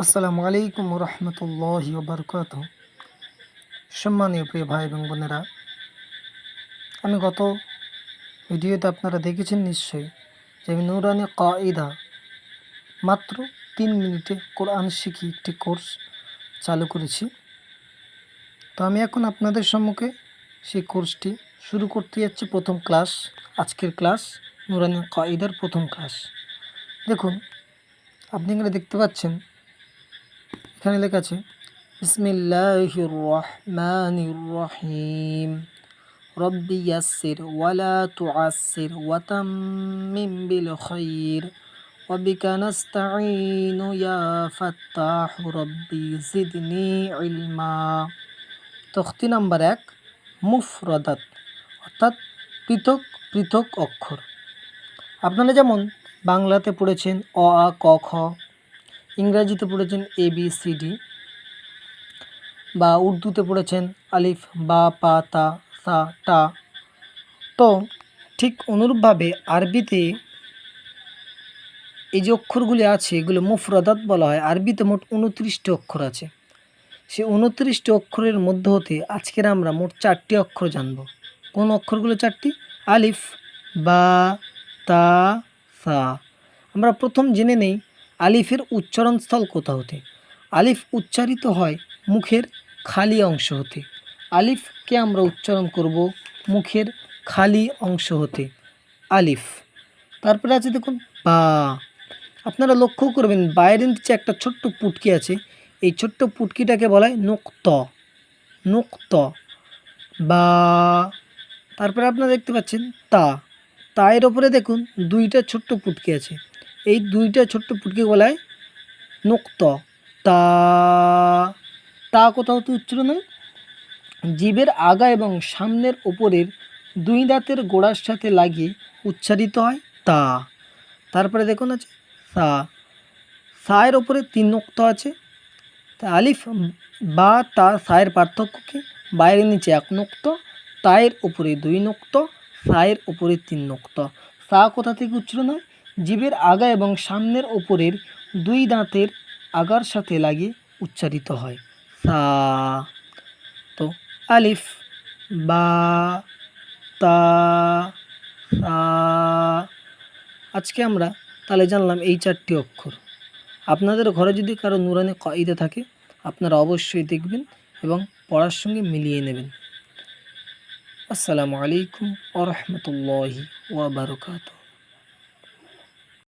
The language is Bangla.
আসসালামু আলাইকুম রহমতুল্লাহ বরকাত সম্মানীয় প্রিয় ভাই এবং বোনেরা, আমি গত ভিডিওতে আপনারা দেখেছেন নিশ্চয়ই যে আমি নুরানি কায়দা মাত্র তিন মিনিটে কোরআন শিখি একটি কোর্স চালু করেছি। তো আমি এখন আপনাদের সম্মুখে সেই কোর্সটি শুরু করতে যাচ্ছি। প্রথম ক্লাস, আজকের ক্লাস, নুরানি কায়দার প্রথম ক্লাস। দেখুন, আপনি এখানে দেখতে পাচ্ছেন এখানে লেখা আছে বিসমিল্লাহির রহমানির রহিম রব্বি ইয়াসসির ওয়ালা তুআসসির ওয়া তাম্মিম বিল খাইর وبك نستعين يا فتاح ربي زدني علما তখতি নাম্বার এক মুফরদাত অর্থাৎ পৃথক পৃথক অক্ষর আপনারা যেমন বাংলাতে পড়েছেন অ আ ক খ ইংরাজিতে পড়েছেন এ বি সি ডি বা উর্দুতে পড়েছেন আলিফ, বা, পা, তা, সা, টা। তো ঠিক অনুরূপভাবে আরবিতে এই যে অক্ষরগুলি আছে, এগুলো মুফরাদাত বলা হয়। আরবিতে মোট উনত্রিশটি অক্ষর আছে। সেই উনত্রিশটি অক্ষরের মধ্য হতে আজকের আমরা মোট চারটি অক্ষর জানব। কোন অক্ষরগুলো চারটি? আলিফ, বা, তা, সা। আমরা প্রথম জেনে নেই আলিফের উচ্চারণস্থল কোথা হতে? আলিফ উচ্চারিত হয় মুখের খালি অংশ হতে। আলিফকে আমরা উচ্চারণ করব মুখের খালি অংশ হতে। আলিফ। তারপরে আছে দেখুন, বা। আপনারা লক্ষ্য করবেন বাইরের নিচে একটা ছোট্ট পুটকি আছে। এই ছোট্ট পুটকিটাকে বলা হয় নুক্ত। নুক্ত। বা। তারপরে আপনারা দেখতে পাচ্ছেন তা। তায়ের ওপরে দেখুন দুইটা ছোট্ট পুটকি আছে। এই দুইটা ছোট্ট পুটকি বলায় নুক্ত। তা তা কোথাও তো উচ্চারণ নয় জীবের আগা এবং সামনের ওপরের দুই দাঁতের গোড়ার সাথে লাগিয়ে উচ্চারিত হয় তা। তারপরে দেখুন আছে, সা। সায়ের ওপরে তিন নোক্ত আছে। তা আলিফ, বা, তা সায়ের পার্থক্য কি বাইরের নিচে এক নোক্ত, তায়ের উপরে দুই নোক্ত, সায়ের উপরে তিন নোক্ত। সা কোথা থেকে উচ্চারণ হয়? জীবের আগা এবং সামনের ওপরের দুই দাঁতের আগার সাথে লাগিয়ে উচ্চারিত হয়। সা, তো, আলিফ, বা, তা, সা। আজকে আমরা তাহলে জানলাম এই চারটি অক্ষর। আপনাদের ঘরে যদি কারও নুরানি কায়দা থাকে, আপনারা অবশ্যই দেখবেন এবং পড়ার সঙ্গে মিলিয়ে নেবেন। আসসালামু আলাইকুম ওরহমতুল্লাহি ওয়াবারকাতুহ